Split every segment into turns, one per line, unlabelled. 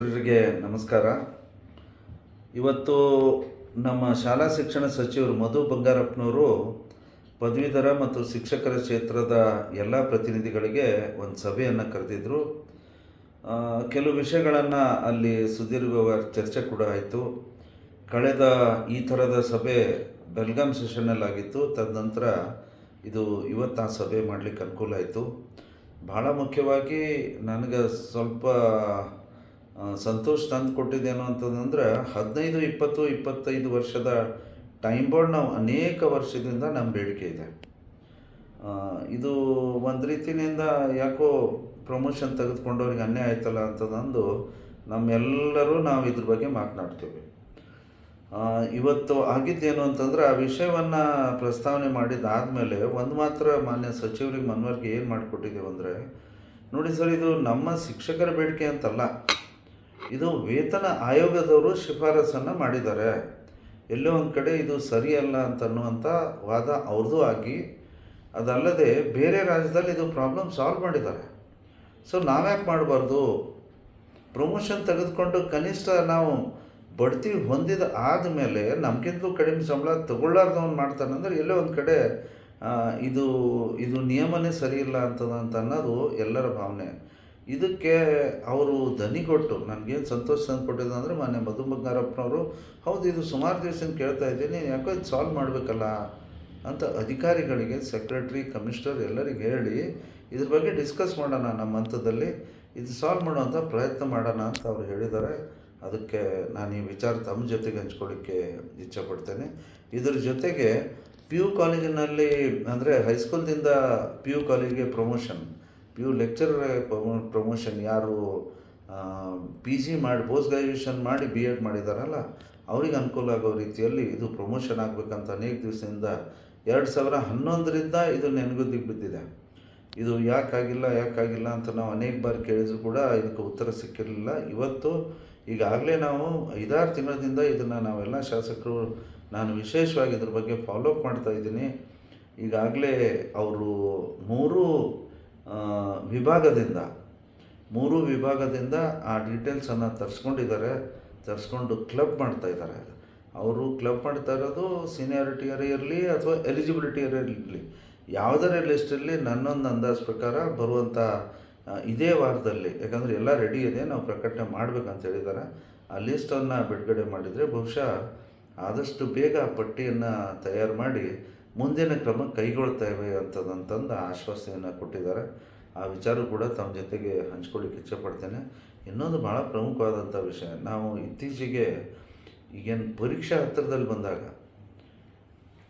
ಎಲ್ಲರಿಗೆ ನಮಸ್ಕಾರ. ಇವತ್ತು ನಮ್ಮ ಶಾಲಾ ಶಿಕ್ಷಣ ಸಚಿವರು ಮಧು ಬಂಗಾರಪ್ಪನವರು ಪದವೀಧರ ಮತ್ತು ಶಿಕ್ಷಕರ ಕ್ಷೇತ್ರದ ಎಲ್ಲ ಪ್ರತಿನಿಧಿಗಳಿಗೆ ಒಂದು ಸಭೆಯನ್ನು ಕರೆದಿದ್ದರು ಕೆಲವು ವಿಷಯಗಳನ್ನು ಅಲ್ಲಿ ಸುದೀರ್ಘ ಚರ್ಚೆ ಕೂಡ ಆಯಿತು. ಕಳೆದ ಈ ಥರದ ಸಭೆ ಬೆಲ್ಗಾಮ್ ಸೆಷನ್ನಲ್ಲಿ ಆಗಿತ್ತು ತದನಂತರ ಇದು ಇವತ್ತು ಆ ಸಭೆ ಮಾಡಲಿಕ್ಕೆ ಅನುಕೂಲ ಆಯಿತು. ಭಾಳ ಮುಖ್ಯವಾಗಿ ನನಗೆ ಸ್ವಲ್ಪ ಸಂತೋಷ ತಂದು ಕೊಟ್ಟಿದ್ದೇನು ಅಂತಂದ್ರೆ ಹದಿನೈದು, ಇಪ್ಪತ್ತು, ಇಪ್ಪತ್ತೈದು ವರ್ಷದ ಟೈಮ್ ಬೋರ್ಡ್ ನಾವು ಅನೇಕ ವರ್ಷದಿಂದ ನಮ್ಮ ಬೇಡಿಕೆ ಇದೆ. ಇದು ಒಂದು ರೀತಿಯಿಂದ ಯಾಕೋ ಪ್ರಮೋಷನ್ ತೆಗೆದುಕೊಂಡವ್ರಿಗೆ ಅನ್ಯಾಯ ಆಯ್ತಲ್ಲ ಅಂತಂದು ನಮ್ಮೆಲ್ಲರೂ ನಾವು ಇದ್ರ ಬಗ್ಗೆ ಮಾತನಾಡ್ತೀವಿ. ಇವತ್ತು ಆಗಿದ್ದೇನು ಅಂತಂದ್ರೆ ಆ ವಿಷಯವನ್ನು ಪ್ರಸ್ತಾವನೆ ಮಾಡಿದ್ದಾದಮೇಲೆ ಒಂದು ಮಾತ್ರ ಮಾನ್ಯ ಸಚಿವರಿಗೆ ಮನವರಿಗೆ ಏನು ಮಾಡಿಕೊಟ್ಟಿದ್ದೇವೆ ಅಂದರೆ ನೋಡಿ ಸರ್, ಇದು ನಮ್ಮ ಶಿಕ್ಷಕರ ಬೇಡಿಕೆ ಅಂತಲ್ಲ. ಇದು ವೇತನ ಆಯೋಗದವರು ಶಿಫಾರಸನ್ನು ಮಾಡಿದ್ದಾರೆ. ಎಲ್ಲೋ ಒಂದು ಕಡೆ ಇದು ಸರಿಯಲ್ಲ ಅಂತ ಅನ್ನುವಂಥ ವಾದ ಅವ್ರದ್ದು ಆಗಿ, ಅದಲ್ಲದೆ ಬೇರೆ ರಾಜ್ಯದಲ್ಲಿ ಇದು ಪ್ರಾಬ್ಲಮ್ ಸಾಲ್ವ್ ಮಾಡಿದ್ದಾರೆ. ಸೊ ನಾವ್ಯಾಕೆ ಮಾಡಬಾರ್ದು? ಪ್ರಮೋಷನ್ ತೆಗೆದುಕೊಂಡು ಕನಿಷ್ಠ ನಾವು ಬಡ್ತಿ ಹೊಂದಿದ ಆದಮೇಲೆ ನಮಗಿಂತಲೂ ಕಡಿಮೆ ಸಂಬಳ ತಗೊಳ್ಳಾರ್ದವನು ಮಾಡ್ತಾನಂದ್ರೆ ಎಲ್ಲೋ ಒಂದು ಕಡೆ ಇದು ಇದು ನಿಯಮನೇ ಸರಿ ಇಲ್ಲ ಅಂತದ ಅಂತ ಅನ್ನೋದು ಎಲ್ಲರ ಭಾವನೆ. ಇದಕ್ಕೆ ಅವರು ದನಿ ಕೊಟ್ಟು ನನಗೇನು ಸಂತೋಷ ತಂದುಕೊಟ್ಟಿದೆ ಅಂದರೆ ಮೊನ್ನೆ ಮಧು ಬಂಗಾರಪ್ಪನವರು, ಹೌದು ಇದು ಸುಮಾರು ದಿವಸ ಕೇಳ್ತಾ ಇದ್ದೀನಿ ಯಾಕೋ ಇದು ಸಾಲ್ವ್ ಮಾಡಬೇಕಲ್ಲ ಅಂತ ಅಧಿಕಾರಿಗಳಿಗೆ ಸೆಕ್ರೆಟ್ರಿ ಕಮಿಷನರ್ ಎಲ್ಲರಿಗೆ ಹೇಳಿ ಇದ್ರ ಬಗ್ಗೆ ಡಿಸ್ಕಸ್ ಮಾಡೋಣ ನಮ್ಮ ಹಂತದಲ್ಲಿ, ಇದು ಸಾಲ್ವ್ ಮಾಡೋವಂಥ ಪ್ರಯತ್ನ ಮಾಡೋಣ ಅಂತ ಅವ್ರು ಹೇಳಿದ್ದಾರೆ. ಅದಕ್ಕೆ ನಾನು ಈ ವಿಚಾರ ತಮ್ಮ ಜೊತೆಗೆ ಹಂಚ್ಕೊಳ್ಳಿಕ್ಕೆ ಇಚ್ಛೆಪಡ್ತೇನೆ ಇದ್ರ ಜೊತೆಗೆ ಪಿ ಯು ಕಾಲೇಜಿನಲ್ಲಿ ಅಂದರೆ ಹೈಸ್ಕೂಲ್ದಿಂದ ಪಿ ಯು ಕಾಲೇಜಿಗೆ promotion P U lecturer promotion ಯಾರು ಪಿ ಜಿ ಮಾಡಿ ಪೋಸ್ಟ್ ಗ್ರ್ಯಾಜುಯೇಷನ್ ಮಾಡಿ ಬಿ ಎಡ್ ಮಾಡಿದಾರಲ್ಲ, ಅವ್ರಿಗೆ ಅನುಕೂಲ ಆಗೋ ರೀತಿಯಲ್ಲಿ ಇದು ಪ್ರಮೋಷನ್ ಆಗಬೇಕಂತ ಅನೇಕ ದಿವಸದಿಂದ ಎರಡು ಸಾವಿರ ಹನ್ನೊಂದರಿಂದ ಇದು ನೆನಗುದಿಗೆ ಬಿದ್ದಿದೆ. ಇದು ಯಾಕಾಗಿಲ್ಲ ಯಾಕಾಗಿಲ್ಲ ಅಂತ ನಾವು ಅನೇಕ ಬಾರಿ ಕೇಳಿದ್ರು ಕೂಡ ಇದಕ್ಕೆ ಉತ್ತರ ಸಿಕ್ಕಿರಲಿಲ್ಲ. ಇವತ್ತು ಈಗಾಗಲೇ ನಾವು ಐದಾರು ತಿಂಗಳಿಂದ ಇದನ್ನು ನಾವೆಲ್ಲ ಶಾಸಕರು, ನಾನು ವಿಶೇಷವಾಗಿ ಇದ್ರ ಬಗ್ಗೆ ಫಾಲೋಅಪ್ ಮಾಡ್ತಾ ಇದ್ದೀನಿ. ಈಗಾಗಲೇ ಅವರು ಮೂರು ವಿಭಾಗದಿಂದ, ಮೂರು ವಿಭಾಗದಿಂದ ಆ ಡೀಟೇಲ್ಸನ್ನು ತರಿಸ್ಕೊಂಡಿದ್ದಾರೆ, ತರಿಸ್ಕೊಂಡು ಕ್ಲಬ್ ಮಾಡ್ತಾ ಇದ್ದಾರೆ. ಅವರು ಕ್ಲಬ್ ಮಾಡ್ತಾ ಇರೋದು ಸೀನಿಯಾರಿಟಿಯರೇ ಇರಲಿ ಅಥವಾ ಎಲಿಜಿಬಿಲಿಟಿ ಇರಲಿ. ಯಾವುದರ ಲಿಸ್ಟಲ್ಲಿ ನನ್ನೊಂದು ಅಂದಾಜು ಪ್ರಕಾರ ಬರುವಂಥ ಇದೇ ವಾರದಲ್ಲಿ, ಯಾಕಂದರೆ ಎಲ್ಲ ರೆಡಿ ಇದೆ, ನಾವು ಪ್ರಕಟಣೆ ಮಾಡ್ಬೇಕಂತ ಹೇಳಿದ್ದಾರೆ. ಆ ಲಿಸ್ಟನ್ನು ಬಿಡುಗಡೆ ಮಾಡಿದರೆ ಬಹುಶಃ ಆದಷ್ಟು ಬೇಗ ಪಟ್ಟಿಯನ್ನು ತಯಾರು ಮಾಡಿ ಮುಂದಿನ ಕ್ರಮ ಕೈಗೊಳ್ತೇವೆ ಅಂತದಂತಂದು ಆಶ್ವಾಸನೆಯನ್ನು ಕೊಟ್ಟಿದ್ದಾರೆ. ಆ ವಿಚಾರ ಕೂಡ ತಮ್ಮ ಜೊತೆಗೆ ಹಂಚ್ಕೊಳ್ಳಿಕ್ಕೆ ಇಚ್ಛೆಪಡ್ತೇನೆ. ಇನ್ನೊಂದು ಭಾಳ ಪ್ರಮುಖವಾದಂಥ ವಿಷಯ, ನಾವು ಇತ್ತೀಚೆಗೆ ಈಗೇನು ಪರೀಕ್ಷಾ ಹತ್ತಿರದಲ್ಲಿ ಬಂದಾಗ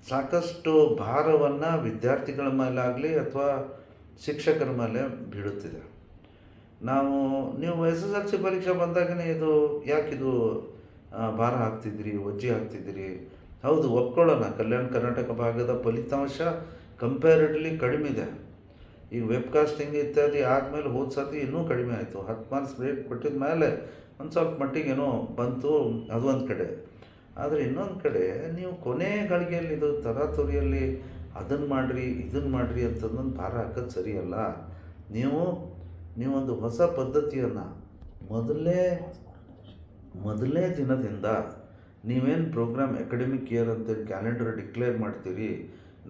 ಸಾಕಷ್ಟು ಭಾರವನ್ನು ವಿದ್ಯಾರ್ಥಿಗಳ ಮೇಲಾಗಲಿ ಅಥವಾ ಶಿಕ್ಷಕರ ಮೇಲೆ ಬೀಳುತ್ತಿದೆ. ನಾವು, ನೀವು ಎಸ್ ಎಸ್ ಎಲ್ ಸಿ ಪರೀಕ್ಷೆ ಬಂದಾಗಲೇ ಇದು ಯಾಕಿದು ಭಾರ ಹಾಕ್ತಿದ್ರಿ, ಒಜ್ಜಿ ಹಾಕ್ತಿದ್ದೀರಿ ಹೌದು, ಒಪ್ಕೊಳ್ಳೋಣ. ಕಲ್ಯಾಣ ಕರ್ನಾಟಕ ಭಾಗದ ಫಲಿತಾಂಶ ಕಂಪ್ಯಾರಿಟಿವ್ಲಿ ಕಡಿಮೆ ಇದೆ. ಈಗ ವೆಬ್ಕಾಸ್ಟಿಂಗ್ ಇತ್ಯಾದಿ ಆದಮೇಲೆ ಹೋದ ಸರ್ತಿ ಇನ್ನೂ ಕಡಿಮೆ ಆಯಿತು. ಹತ್ತು ಮಾರ್ಕ್ಸ್ ರೇಟ್ ಕೊಟ್ಟಿದ ಮೇಲೆ ಒಂದು ಸ್ವಲ್ಪ ಮಟ್ಟಿಗೆ ಏನೋ ಬಂತು, ಅದು ಒಂದು ಕಡೆ. ಆದರೆ ಇನ್ನೊಂದು ಕಡೆ ನೀವು ಕೊನೆ ಗಳಿಗೆಯಲ್ಲಿ ಇದು ತರಾತುರಿಯಲ್ಲಿ ಅದನ್ನು ಮಾಡಿರಿ ಇದನ್ನು ಮಾಡಿರಿ ಅಂತಂದೊಂದು ಭಾರ ಹಾಕೋದು ಸರಿಯಲ್ಲ. ನೀವು, ನೀವೊಂದು ಹೊಸ ಪದ್ಧತಿಯನ್ನು ಮೊದಲೇ ಮೊದಲನೇ ದಿನದಿಂದ ನೀವೇನು ಪ್ರೋಗ್ರಾಮ್ ಅಕಾಡೆಮಿಕ್ ಇಯರ್ ಅಂತ ಕ್ಯಾಲೆಂಡರ್ ಡಿಕ್ಲೇರ್ ಮಾಡ್ತೀರಿ?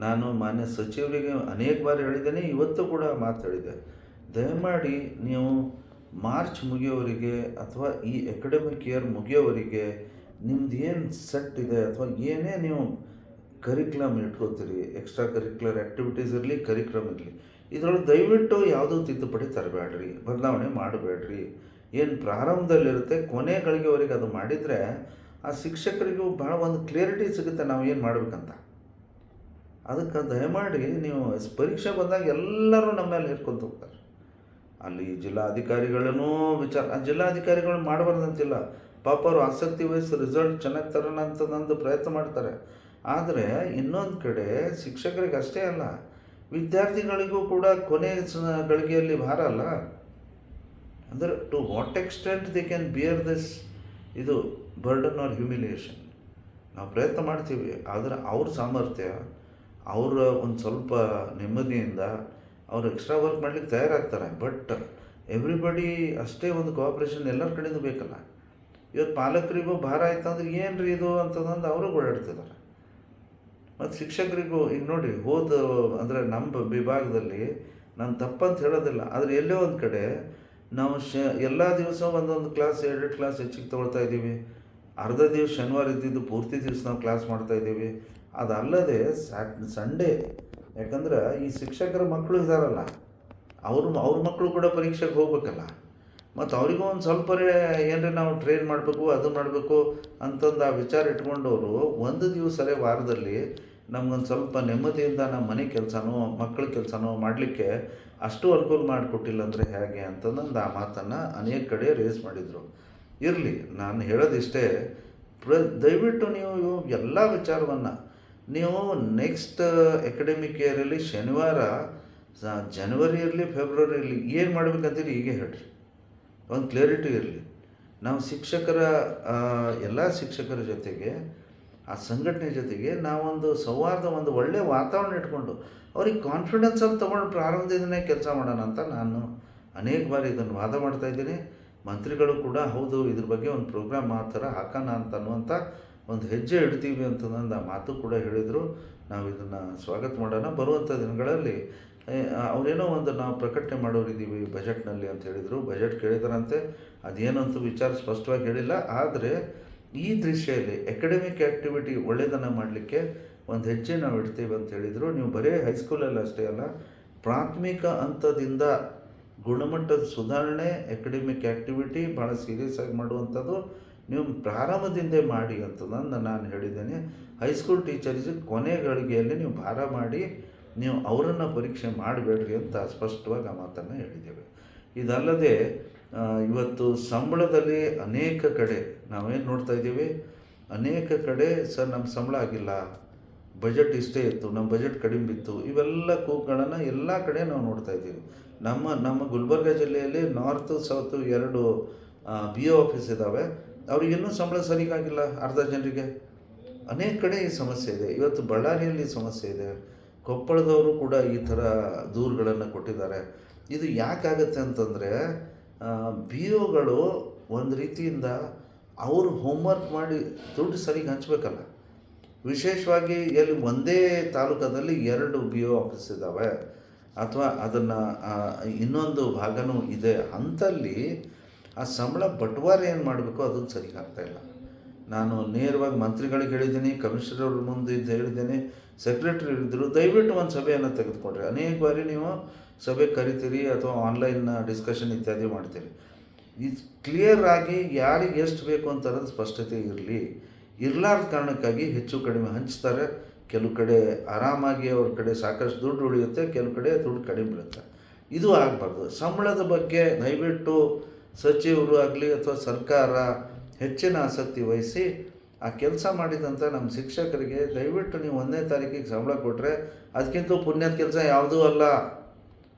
ನಾನು ಮಾನ್ಯ ಸಚಿವರಿಗೆ ಅನೇಕ ಬಾರಿ ಹೇಳಿದ್ದೇನೆ, ಇವತ್ತು ಕೂಡ ಮಾತಾಡಿದೆ ದಯಮಾಡಿ ನೀವು ಮಾರ್ಚ್ ಮುಗಿಯೋವರೆಗೆ ಅಥವಾ ಈ ಅಕಾಡೆಮಿಕ್ ಇಯರ್ ಮುಗಿಯೋವರೆಗೆ ನಿಮ್ದು ಏನು ಸೆಟ್ ಇದೆ ಅಥವಾ ಏನೇ ನೀವು ಕರಿಕ್ಯುಲಮ್ ಇಟ್ಕೋತೀರಿ ಎಕ್ಸ್ಟ್ರಾ ಕರಿಕ್ಯುಲರ್ ಆ್ಯಕ್ಟಿವಿಟೀಸ್ ಇರಲಿ ಕರಿಕ್ರಮ್ ಇರಲಿ, ಇದರೊಳಗೆ ದಯವಿಟ್ಟು ಯಾವುದೋ ತಿದ್ದುಪಡಿ ತರಬೇಡ್ರಿ ಬದಲಾವಣೆ ಮಾಡಬೇಡ್ರಿ ಏನು ಪ್ರಾರಂಭದಲ್ಲಿರುತ್ತೆ, ಕೊನೆ ಗಳಿಗೆವರೆಗೆ ಅದು ಮಾಡಿದರೆ ಆ ಶಿಕ್ಷಕರಿಗೂ ಭಾಳ ಒಂದು ಕ್ಲಿಯರಿಟಿ ಸಿಗುತ್ತೆ ನಾವು ಏನು ಮಾಡಬೇಕಂತ. ಅದಕ್ಕೆ ದಯಮಾಡಿ ನೀವು ಪರೀಕ್ಷೆ ಬಂದಾಗ ಎಲ್ಲರೂ ನಮ್ಮ ಮೇಲೆ ಹೇರ್ಕೊಂತ ಹೋಗ್ತಾರೆ. ಅಲ್ಲಿ ಜಿಲ್ಲಾಧಿಕಾರಿಗಳನ್ನೂ ವಿಚಾರ ಜಿಲ್ಲಾಧಿಕಾರಿಗಳು ಮಾಡಬಾರ್ದಂತಿಲ್ಲ. ಪಾಪ ಅವರು ಆಸಕ್ತಿ ವಹಿಸಿ ರಿಸಲ್ಟ್ ಚೆನ್ನಾಗಿ ತರೋಣ ಅಂತ ನಂದು ಪ್ರಯತ್ನ ಮಾಡ್ತಾರೆ. ಆದರೆ ಇನ್ನೊಂದು ಕಡೆ ಶಿಕ್ಷಕರಿಗೆ ಅಷ್ಟೇ ಅಲ್ಲ, ವಿದ್ಯಾರ್ಥಿಗಳಿಗೂ ಕೂಡ ಕೊನೆ ಗಳಿಗೆಯಲ್ಲಿ ಭಾರ ಅಲ್ಲ. ಅಂದರೆ to what extent they can bear this ಇದು ಬರ್ಡನ್ ಆರ್ ಹ್ಯುಮಿಲಿಯೇಷನ್ ನಾವು ಪ್ರಯತ್ನ ಮಾಡ್ತೀವಿ, ಆದರೆ ಅವ್ರ ಸಾಮರ್ಥ್ಯ, ಅವರ ಒಂದು ಸ್ವಲ್ಪ ನೆಮ್ಮದಿಯಿಂದ ಅವ್ರು ಎಕ್ಸ್ಟ್ರಾ ವರ್ಕ್ ಮಾಡಲಿಕ್ಕೆ ತಯಾರಾಗ್ತಾರೆ. ಬಟ್ ಎವ್ರಿಬಡಿ ಅಷ್ಟೇ ಒಂದು ಕೋಆಪ್ರೇಷನ್ ಎಲ್ಲರ ಕಡೆಯಿಂದ ಬೇಕಲ್ಲ. ಇವತ್ತು ಪಾಲಕರಿಗೂ ಭಾರ ಆಯ್ತಂದ್ರೆ ಏನು ರೀ ಇದು ಅಂತಂದು ಅವರು ಓಡಾಡ್ತಿದ್ದಾರೆ ಮತ್ತು ಶಿಕ್ಷಕರಿಗೂ, ಈಗ ನೋಡಿ ಹೋದ ಅಂದರೆ ನಮ್ಮ ವಿಭಾಗದಲ್ಲಿ ನಾನು ತಪ್ಪಂತ ಹೇಳೋದಿಲ್ಲ, ಆದರೆ ಎಲ್ಲೇ ಒಂದು ಕಡೆ ನಾವು ಶ ಎಲ್ಲ ದಿವಸ ಒಂದೊಂದು ಕ್ಲಾಸ್ ಎರಡೆರಡು ಕ್ಲಾಸ್ ಹೆಚ್ಚಿಗೆ ತೊಗೊಳ್ತಾ ಇದ್ದೀವಿ. ಅರ್ಧ ದಿವಸ ಶನಿವಾರ ಇದ್ದಿದ್ದು ಪೂರ್ತಿ ದಿವಸ ನಾವು ಕ್ಲಾಸ್ ಮಾಡ್ತಾ ಇದ್ದೀವಿ. ಅದಲ್ಲದೆ ಸ್ಯಾಟ್ ಸಂಡೇ ಯಾಕಂದ್ರೆ ಈ ಶಿಕ್ಷಕರ ಮಕ್ಕಳು ಇದ್ದಾರಲ್ಲ ಅವರು, ಅವ್ರ ಮಕ್ಕಳು ಕೂಡ ಪರೀಕ್ಷೆಗೆ ಹೋಗ್ಬೇಕಲ್ಲ. ಮತ್ತು ಅವರಿಗೂ ಒಂದು ಸ್ವಲ್ಪ ಏನರ ನಾವು ಟ್ರೈನ್ ಮಾಡಬೇಕು, ಅದು ಮಾಡಬೇಕು ಅಂತಂದು ಆ ವಿಚಾರ ಇಟ್ಕೊಂಡವರು ಒಂದು ದಿವಸರೇ ವಾರದಲ್ಲಿ ನಮ್ಗೊಂದು ಸ್ವಲ್ಪ ನೆಮ್ಮದಿಯಿಂದ ನಮ್ಮ ಮನೆ ಕೆಲಸನೋ ಮಕ್ಕಳ ಕೆಲಸನೋ ಮಾಡಲಿಕ್ಕೆ ಅಷ್ಟು ಅನುಕೂಲ ಮಾಡಿಕೊಟ್ಟಿಲ್ಲ ಅಂದರೆ ಹೇಗೆ ಅಂತಂದು ಆ ಮಾತನ್ನು ಅನೇಕ ಕಡೆ ರೇಸ್ ಮಾಡಿದರು. ಇರಲಿ, ನಾನು ಹೇಳೋದಿಷ್ಟೇ, ಪ್ರ, ದಯವಿಟ್ಟು ನೀವು ಎಲ್ಲ ವಿಚಾರವನ್ನು, ನೀವು ನೆಕ್ಸ್ಟ್ ಎಕಡೆಮಿಕ್ ಇಯರಲ್ಲಿ ಶನಿವಾರ ಜನವರಿ ಇರಲಿ ಫೆಬ್ರವರಿ ಇರಲಿ, ಏನು ಮಾಡ್ಬೇಕಂತೀರಿ ಈಗ ಹೇಳ್ರಿ. ಒಂದು ಕ್ಲಿಯರಿಟಿ ಇರಲಿ. ನಾವು ಶಿಕ್ಷಕರ ಎಲ್ಲ ಶಿಕ್ಷಕರ ಜೊತೆಗೆ, ಆ ಸಂಘಟನೆ ಜೊತೆಗೆ ನಾವೊಂದು ಸೌಹಾರ್ದ, ಒಂದು ಒಳ್ಳೆಯ ವಾತಾವರಣ ಇಟ್ಕೊಂಡು, ಅವ್ರಿಗೆ ಕಾನ್ಫಿಡೆನ್ಸಲ್ಲಿ ತೊಗೊಂಡು ಪ್ರಾರಂಭದಿಂದನೇ ಕೆಲಸ ಮಾಡೋಣ ಅಂತ ನಾನು ಅನೇಕ ಬಾರಿ ಇದನ್ನು ವಾದ ಮಾಡ್ತಾ ಇದ್ದೀನಿ. ಮಂತ್ರಿಗಳು ಕೂಡ, ಹೌದು, ಇದ್ರ ಬಗ್ಗೆ ಒಂದು ಪ್ರೋಗ್ರಾಮ್ ಆ ಥರ ಹಾಕೋಣ ಅಂತ ಅನ್ನುವಂಥ ಒಂದು ಹೆಜ್ಜೆ ಇಡ್ತೀವಿ ಅಂತಂದ ಮಾತು ಕೂಡ ಹೇಳಿದರು. ನಾವು ಇದನ್ನು ಸ್ವಾಗತ ಮಾಡೋಣ. ಬರುವಂಥ ದಿನಗಳಲ್ಲಿ ಅವರೇನೋ ಒಂದು ನಾವು ಪ್ರಕಟಣೆ ಮಾಡೋರಿದ್ದೀವಿ ಬಜೆಟ್ನಲ್ಲಿ ಅಂತ ಹೇಳಿದರು. ಬಜೆಟ್ ಕೇಳಿದಾರಂತೆ, ಅದೇನಂತೂ ವಿಚಾರ ಸ್ಪಷ್ಟವಾಗಿ ಹೇಳಿಲ್ಲ. ಆದರೆ ಈ ದೃಶ್ಯದಲ್ಲಿ ಎಕಡೆಮಿಕ್ ಆ್ಯಕ್ಟಿವಿಟಿ ಒಳ್ಳೆಯದನ್ನು ಮಾಡಲಿಕ್ಕೆ ಒಂದು ಹೆಜ್ಜೆ ನಾವು ಇಡ್ತೀವಿ ಅಂತ ಹೇಳಿದರು. ನೀವು ಬರೀ ಹೈಸ್ಕೂಲಲ್ಲಿ ಅಷ್ಟೇ ಅಲ್ಲ, ಪ್ರಾಥಮಿಕ ಹಂತದಿಂದ ಗುಣಮಟ್ಟದ ಸುಧಾರಣೆ ಎಕಡೆಮಿಕ್ ಆ್ಯಕ್ಟಿವಿಟಿ ಭಾಳ ಸೀರಿಯಸ್ ಆಗಿ ಮಾಡುವಂಥದ್ದು ನೀವು ಪ್ರಾರಂಭದಿಂದ ಮಾಡಿ ಅಂತಂದು ನಾನು ಹೇಳಿದ್ದೇನೆ. ಹೈಸ್ಕೂಲ್ ಟೀಚರ್ಸ್ ಕೊನೆ ಗಳಿಗೆಯಲ್ಲಿ ನೀವು ಭಾರ ಮಾಡಿ, ನೀವು ಅವರನ್ನು ಪರೀಕ್ಷೆ ಮಾಡಬೇಡ್ರಿ ಅಂತ ಸ್ಪಷ್ಟವಾಗಿ ಆ ಮಾತನ್ನು ಹೇಳಿದ್ದೇವೆ. ಇದಲ್ಲದೆ ಇವತ್ತು ಸಂಬಳದಲ್ಲಿ ಅನೇಕ ಕಡೆ ನಾವೇನು ನೋಡ್ತಾ ಇದ್ದೀವಿ? ಅನೇಕ ಕಡೆ ಸರ್ ನಮ್ಮ ಸಂಬಳ ಆಗಿಲ್ಲ. ಬಜೆಟ್ ಇಷ್ಟೇ ಇತ್ತು, ನಮ್ಮ ಬಜೆಟ್ ಕಡಿಮೆ ಬಿತ್ತು, ಇವೆಲ್ಲ ಕೂಗುಗಳನ್ನು ಎಲ್ಲ ಕಡೆ ನಾವು ನೋಡ್ತಾ ಇದ್ದೀವಿ. ನಮ್ಮ ನಮ್ಮ ಗುಲ್ಬರ್ಗ ಜಿಲ್ಲೆಯಲ್ಲಿ ನಾರ್ತು, ಸೌತು ಎರಡು ಬಿ ಒ ಆಫೀಸ್ ಇದ್ದಾವೆ. ಅವ್ರಿಗಿನ್ನೂ ಸಂಬಳ ಸರಿಗಾಗಿಲ್ಲ, ಅರ್ಧ ಜನರಿಗೆ. ಅನೇಕ ಕಡೆ ಈ ಸಮಸ್ಯೆ ಇದೆ. ಇವತ್ತು ಬಳ್ಳಾರಿಯಲ್ಲಿ ಸಮಸ್ಯೆ ಇದೆ. ಕೊಪ್ಪಳದವರು ಕೂಡ ಈ ಥರ ದೂರುಗಳನ್ನು ಕೊಟ್ಟಿದ್ದಾರೆ. ಇದು ಯಾಕಾಗತ್ತೆ ಅಂತಂದರೆ ಬಿ ಒಗಳು ಒಂದು ರೀತಿಯಿಂದ ಅವರು ಹೋಮ್ವರ್ಕ್ ಮಾಡಿ ದುಡ್ಡು ಸರಿಗೆ ಹಂಚ್ಬೇಕಲ್ಲ. ವಿಶೇಷವಾಗಿ ಎಲ್ಲಿ ಒಂದೇ ತಾಲೂಕದಲ್ಲಿ ಎರಡು ಬಿ ಒ ಆಫೀಸ್ ಇದ್ದಾವೆ ಅಥವಾ ಅದನ್ನು ಇನ್ನೊಂದು ಭಾಗನೂ ಇದೆ ಅಂತಲ್ಲಿ ಆ ಸಂಬಳ ಬಟ್ವಾರ ಏನು ಮಾಡಬೇಕು ಅದು ಸರಿಗೆ ಆಗ್ತಾಯಿಲ್ಲ ನಾನು ನೇರವಾಗಿ ಮಂತ್ರಿಗಳಿಗೆ ಹೇಳಿದ್ದೀನಿ, ಕಮಿಷನರ್ ಅವ್ರ ಮುಂದೆ ಇದ್ದು ಹೇಳಿದ್ದೀನಿ, ಸೆಕ್ರೆಟರಿ ಇದ್ದರು ದಯವಿಟ್ಟು ಒಂದು ಸಭೆಯನ್ನು ತೆಗೆದುಕೊಂಡ್ರಿ. ಅನೇಕ ಬಾರಿ ನೀವು ಸಭೆ ಕರಿತೀರಿ ಅಥವಾ ಆನ್ಲೈನ್ ಡಿಸ್ಕಷನ್ ಇತ್ಯಾದಿ ಮಾಡ್ತೀರಿ. ಇದು ಕ್ಲಿಯರ್ ಆಗಿ ಯಾರಿಗೆ ಎಷ್ಟು ಬೇಕು ಅಂತ ಸ್ಪಷ್ಟತೆ ಇರಲಿ. ಇರಲಾರ್ದ ಕಾರಣಕ್ಕಾಗಿ ಹೆಚ್ಚು ಕಡಿಮೆ ಹಂಚ್ತಾರೆ. ಕೆಲವು ಕಡೆ ಆರಾಮಾಗಿ ಅವ್ರ ಕಡೆ ಸಾಕಷ್ಟು ದುಡ್ಡು ಉಳಿಯುತ್ತೆ, ಕೆಲವು ಕಡೆ ದುಡ್ಡು ಕಡಿಮೆ ಬೀಳುತ್ತೆ. ಇದು ಆಗಬಾರ್ದು. ಸಂಬಳದ ಬಗ್ಗೆ ದಯವಿಟ್ಟು ಸಚಿವರು ಆಗಲಿ ಅಥವಾ ಸರ್ಕಾರ ಹೆಚ್ಚಿನ ಆಸಕ್ತಿ ವಹಿಸಿ ಆ ಕೆಲಸ ಮಾಡಿದಂಥ ನಮ್ಮ ಶಿಕ್ಷಕರಿಗೆ ದಯವಿಟ್ಟು ನೀವು ಒಂದನೇ ತಾರೀಕಿಗೆ ಸಂಬಳ ಕೊಟ್ಟರೆ ಅದಕ್ಕಿಂತ ಪುಣ್ಯದ ಕೆಲಸ ಯಾವುದೂ ಅಲ್ಲ.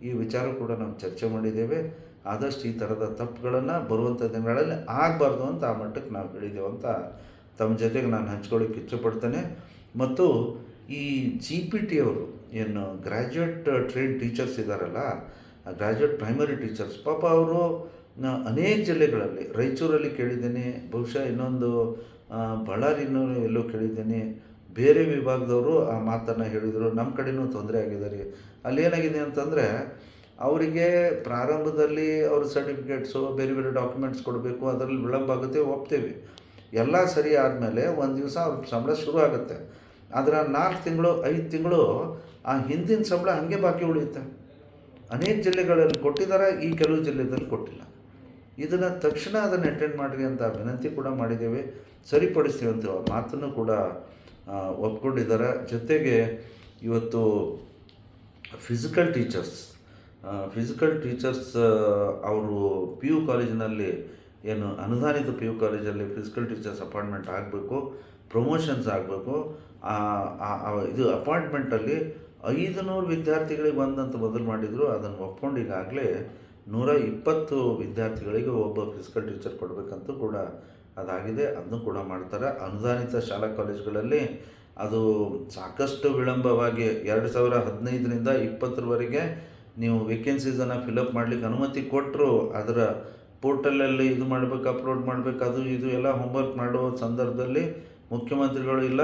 ಈ ವಿಚಾರ ಕೂಡ ನಾವು ಚರ್ಚೆ ಮಾಡಿದ್ದೇವೆ. ಆದಷ್ಟು ಈ ಥರದ ತಪ್ಪುಗಳನ್ನು ಬರುವಂಥ ದಿನಗಳಲ್ಲಿ ಆಗಬಾರ್ದು ಅಂತ ಆ ಮಟ್ಟಕ್ಕೆ ನಾವು ಹೇಳಿದ್ದೇವೆ ಅಂತ ತಮ್ಮ ಜೊತೆಗೆ ನಾನು ಹಂಚ್ಕೊಳ್ಳೋಕ್ಕೆ ಇಷ್ಟಪಡ್ತೇನೆ. ಮತ್ತು ಈ ಜಿ ಪಿ ಟಿ ಅವರು ಏನು ಗ್ರ್ಯಾಜುಯೇಟ್ ಟ್ರೈನ್ ಟೀಚರ್ಸ್ ಇದ್ದಾರಲ್ಲ ಗ್ರ್ಯಾಜುಯೇಟ್ ಪ್ರೈಮರಿ ಟೀಚರ್ಸ್ ಪಾಪ ಅವರು ಅನೇಕ ಜಿಲ್ಲೆಗಳಲ್ಲಿ, ರಾಯಚೂರಲ್ಲಿ ಕೇಳಿದ್ದೇನೆ, ಬಹುಶಃ ಇನ್ನೊಂದು ಬಳ್ಳಾರಿನೂ ಎಲ್ಲೋ ಕೇಳಿದ್ದೇನೆ, ಬೇರೆ ವಿಭಾಗದವರು ಆ ಮಾತನ್ನು ಹೇಳಿದರು, ನಮ್ಮ ಕಡೆನೂ ತೊಂದರೆ ಆಗಿದ್ದಾರೆ. ಅಲ್ಲಿ ಏನಾಗಿದೆ ಅಂತಂದರೆ, ಅವರಿಗೆ ಪ್ರಾರಂಭದಲ್ಲಿ ಅವ್ರ ಸರ್ಟಿಫಿಕೇಟ್ಸು ಬೇರೆ ಬೇರೆ ಡಾಕ್ಯುಮೆಂಟ್ಸ್ ಕೊಡಬೇಕು, ಅದರಲ್ಲಿ ವಿಳಂಬ ಆಗುತ್ತೆ ಒಪ್ತೇವೆ ಎಲ್ಲ ಸರಿ ಆದಮೇಲೆ ಒಂದು ದಿವಸ ಅವ್ರ ಸಂಬಳ ಶುರು ಆಗುತ್ತೆ. ಅದರ ನಾಲ್ಕು ತಿಂಗಳು, ಐದು ತಿಂಗಳು ಆ ಹಿಂದಿನ ಸಂಬಳ ಹಾಗೆ ಬಾಕಿ ಉಳಿಯುತ್ತೆ. ಅನೇಕ ಜಿಲ್ಲೆಗಳಲ್ಲಿ ಕೊಟ್ಟಿದ್ದಾರೆ ಈ ಕೆಲವು ಜಿಲ್ಲೆದಲ್ಲಿ ಕೊಟ್ಟಿಲ್ಲ. ಇದನ್ನು ತಕ್ಷಣ ಅದನ್ನು ಅಟೆಂಡ್ ಮಾಡಿರಿ ಅಂತ ವಿನಂತಿ ಕೂಡ ಮಾಡಿದ್ದೇವೆ. ಸರಿಪಡಿಸ್ತೀವಿ ಅಂತ ಮಾತನ್ನು ಕೂಡ ಒಪ್ಕೊಂಡಿದ್ದಾರೆ. ಜೊತೆಗೆ ಇವತ್ತು ಫಿಸಿಕಲ್ ಟೀಚರ್ಸ್ ಫಿಸಿಕಲ್ ಟೀಚರ್ಸ್ ಅವರು ಪಿ ಯು ಕಾಲೇಜಿನಲ್ಲಿ ಏನು ಅನುದಾನಿತ ಪಿ ಯು ಕಾಲೇಜಲ್ಲಿ ಫಿಸಿಕಲ್ ಟೀಚರ್ಸ್ ಅಪಾಯಿಂಟ್ಮೆಂಟ್ ಆಗಬೇಕು ಪ್ರಮೋಷನ್ಸ್ ಆಗಬೇಕು ಇದು ಅಪಾಯಿಂಟ್ಮೆಂಟಲ್ಲಿ ಐದು ನೂರು ವಿದ್ಯಾರ್ಥಿಗಳಿಗೆ ಬಂದಂತ ಬದಲು ಮಾಡಿದರು, ಅದನ್ನು ಒಪ್ಕೊಂಡು ಈಗಾಗಲೇ ನೂರ ಇಪ್ಪತ್ತು ವಿದ್ಯಾರ್ಥಿಗಳಿಗೆ ಒಬ್ಬ ಫಿಸಿಕಲ್ ಟೀಚರ್ ಕೊಡಬೇಕಂತೂ ಕೂಡ ಅದಾಗಿದೆ. ಅದನ್ನು ಕೂಡ ಮಾಡ್ತಾರೆ. ಅನುದಾನಿತ ಶಾಲಾ ಕಾಲೇಜುಗಳಲ್ಲಿ ಅದು ಸಾಕಷ್ಟು ವಿಳಂಬವಾಗಿ ಎರಡು ಸಾವಿರ ಹದಿನೈದರಿಂದ ಇಪ್ಪತ್ತರವರೆಗೆ ನೀವು ವೇಕೆನ್ಸೀಸನ್ನು ಫಿಲಪ್ ಮಾಡಲಿಕ್ಕೆ ಅನುಮತಿ ಕೊಟ್ಟರು ಅದರ ಪೋರ್ಟಲಲ್ಲಿ ಇದು ಮಾಡಬೇಕು, ಅಪ್ಲೋಡ್ ಮಾಡಬೇಕು, ಅದು ಇದು ಎಲ್ಲ ಹೋಮ್ವರ್ಕ್ ಮಾಡುವ ಸಂದರ್ಭದಲ್ಲಿ ಮುಖ್ಯಮಂತ್ರಿಗಳು ಇಲ್ಲ,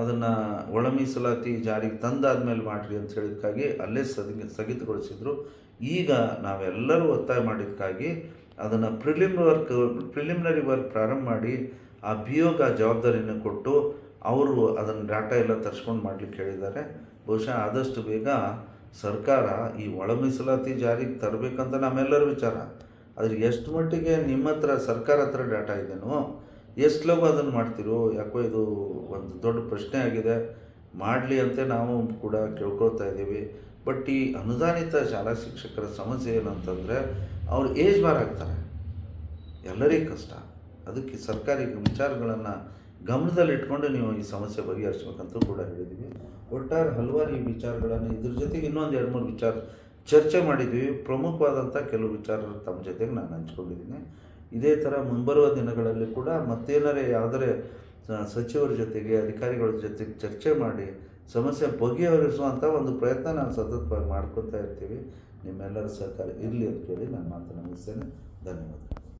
ಅದನ್ನು ಒಳ ಮೀಸಲಾತಿ ಜಾರಿಗೆ ತಂದಾದ್ಮೇಲೆ ಮಾಡಿರಿ ಅಂತ ಹೇಳಿದಕ್ಕಾಗಿ ಅಲ್ಲೇ ಸ್ಥಗಿ ಸ್ಥಗಿತಗೊಳಿಸಿದರು. ಈಗ ನಾವೆಲ್ಲರೂ ಒತ್ತಾಯ ಮಾಡಿದ್ದಕ್ಕಾಗಿ ಅದನ್ನು ಪ್ರಿಲಿಮ್ ವರ್ಕ್ ಪ್ರಿಲಿಮಿನರಿ ವರ್ಕ್ ಪ್ರಾರಂಭ ಮಾಡಿ ಆ ಬಿ ಜವಾಬ್ದಾರಿಯನ್ನು ಕೊಟ್ಟು ಅವರು ಅದನ್ನು ಡಾಟಾ ಎಲ್ಲ ತರಿಸ್ಕೊಂಡು ಮಾಡಲಿಕ್ಕೆ ಹೇಳಿದ್ದಾರೆ. ಬಹುಶಃ ಆದಷ್ಟು ಬೇಗ ಸರ್ಕಾರ ಈ ಒಳ ಮೀಸಲಾತಿ ಜಾರಿಗೆ ತರಬೇಕಂತ ನಮ್ಮೆಲ್ಲರ ವಿಚಾರ. ಆದರೆ ಎಷ್ಟು ಮಟ್ಟಿಗೆ ನಿಮ್ಮ ಹತ್ರ ಸರ್ಕಾರ ಹತ್ರ ಡಾಟಾ ಇದೆಯೋ ಎಷ್ಟು ಲಘು ಅದನ್ನು ಮಾಡ್ತಿರೋ? ಯಾಕೋ ಇದು ಒಂದು ದೊಡ್ಡ ಪ್ರಶ್ನೆ ಆಗಿದೆ. ಮಾಡಲಿ ಅಂತ ನಾವು ಕೂಡ ಕೇಳ್ಕೊಳ್ತಾ ಇದ್ದೀವಿ. ಬಟ್ ಈ ಅನುದಾನಿತ ಶಾಲಾ ಶಿಕ್ಷಕರ ಸಮಸ್ಯೆ ಏನಂತಂದರೆ ಅವ್ರು ಏಜ್ ಬಾರ್ ಆಗ್ತಾರೆ. ಎಲ್ಲರಿಗೂ ಕಷ್ಟ. ಅದಕ್ಕೆ ಸರ್ಕಾರಿ ವಿಚಾರಗಳನ್ನು ಗಮನದಲ್ಲಿಟ್ಕೊಂಡು ನೀವು ಈ ಸಮಸ್ಯೆ ಬಗೆಹರಿಸ್ಬೇಕಂತೂ ಕೂಡ ಹೇಳಿದ್ದೀವಿ. ಒಟ್ಟಾರೆ ಹಲವಾರು ಈ ವಿಚಾರಗಳನ್ನು ಇದ್ರ ಜೊತೆಗೆ ಇನ್ನೊಂದು ಎರಡು ಮೂರು ವಿಚಾರ ಚರ್ಚೆ ಮಾಡಿದ್ವಿ. ಪ್ರಮುಖವಾದಂಥ ಕೆಲವು ವಿಚಾರಗಳು ತಮ್ಮ ಜೊತೆಗೆ ನಾನು ಹಂಚ್ಕೊಂಡಿದ್ದೀನಿ. ಇದೇ ಥರ ಮುಂಬರುವ ದಿನಗಳಲ್ಲಿ ಕೂಡ ಮತ್ತೇನಾರೇ ಯಾವುದರೆ ಸಚಿವರ ಜೊತೆಗೆ, ಅಧಿಕಾರಿಗಳ ಜೊತೆಗೆ ಚರ್ಚೆ ಮಾಡಿ, ಸಮಸ್ಯೆ ಬಗೆಹರಿಸುವಂಥ ಒಂದು ಪ್ರಯತ್ನ ನಾನು ಸತತವಾಗಿ ಮಾಡ್ಕೊತಾ ಇರ್ತೀವಿ. ನಿಮ್ಮೆಲ್ಲರ ಸಹಕಾರ ಇರಲಿ ಅಂತ ಕೇಳಿ ನಾನು ಮಾತನ್ನು ಮುಗಿಸ್ತೇನೆ. ಧನ್ಯವಾದ